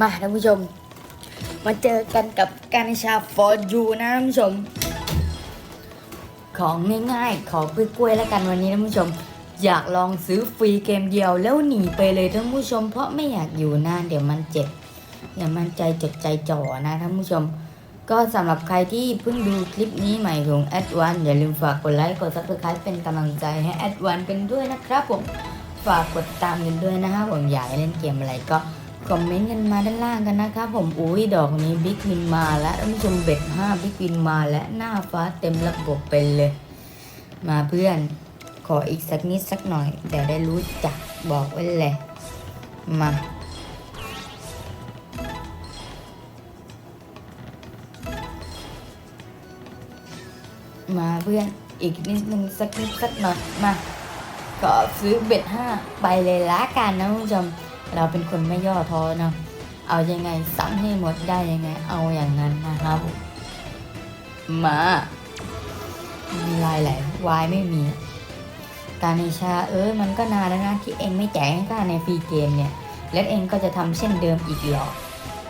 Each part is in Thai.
มาท่านผู้ชม มาเจอกันกับการชาฟอร์ยูนะท่านผู้ชม ของง่ายๆ ขอกล้วยๆแล้วกันวันนี้ท่านผู้ชม อยากลองซื้อฟรีเกมเดียวแล้วหนีไปเลยท่านผู้ชม เพราะไม่อยากอยู่นานเดี๋ยวมันเจ็บ เดี๋ยวมันใจจดใจจ่อนะท่านผู้ชม ก็สำหรับใครที่เพิ่งดูคลิปนี้ใหม่ของแอดวันอย่าลืมฝากกดไลค์กดซับสไครป์เป็นกำลังใจให้แอดวันกันด้วยนะครับผมฝากกดตามกันด้วยนะครับผมอยากให้เล่นเกมอะไรก็คอมเมนต์กันมาด้านล่างกันนะครับผมอุ้ยดอกนี้บิ๊กวินมาแล้วท่านผู้ชมเบ็ดห้าบิ๊กวินมาและหน้าฟ้าเต็มระบบไปเลย มาเพื่อนขออีกสักนิดสักหน่อยเดี๋ยวได้รู้จักบอกไว้เลยมา มาเพื่อนอีกนิดนึงสักนิดสักหน่อยมาก็ซื้อเบ็ดห้าไปเลยละกันนะคุณผู้ชมเราเป็นคนไม่ย่อท้อเนาะเอายังไงซ้ำให้หมดได้ยังไง เอาอย่างนั้นนะครับ มา มีลายไหลวายไม่มีการในชาเออมันก็นานแล้วนะที่เองไม่แจกให้ข้าในฟรีเกมเนี่ย แล้วเองก็จะทำเช่นเดิมอีกหรอ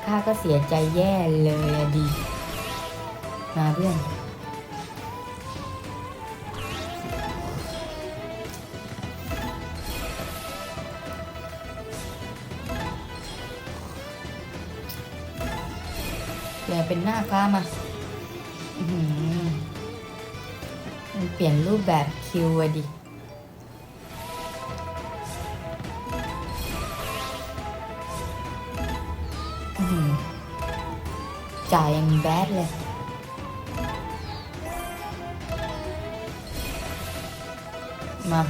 ข้าก็เสียใจแย่เลยดี มาเพื่อน แปลเป็นหน้าฟ้ามาอืมันเปลี่ยนรูปแบบคิวอะดิจ่ายยังแบดเลยมา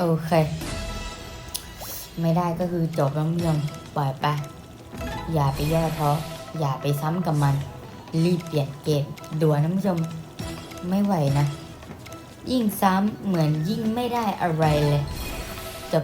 โอเค ไม่ได้ก็คือจบแล้วมึงปล่อยไป อย่าไปย่อท้ออย่าไปซ้ำกับมัน รีบเปลี่ยนเกมด่วนนะผู้ชมไม่ไหวนะ ยิ่งซ้ำเหมือนยิ่งไม่ได้อะไรเลย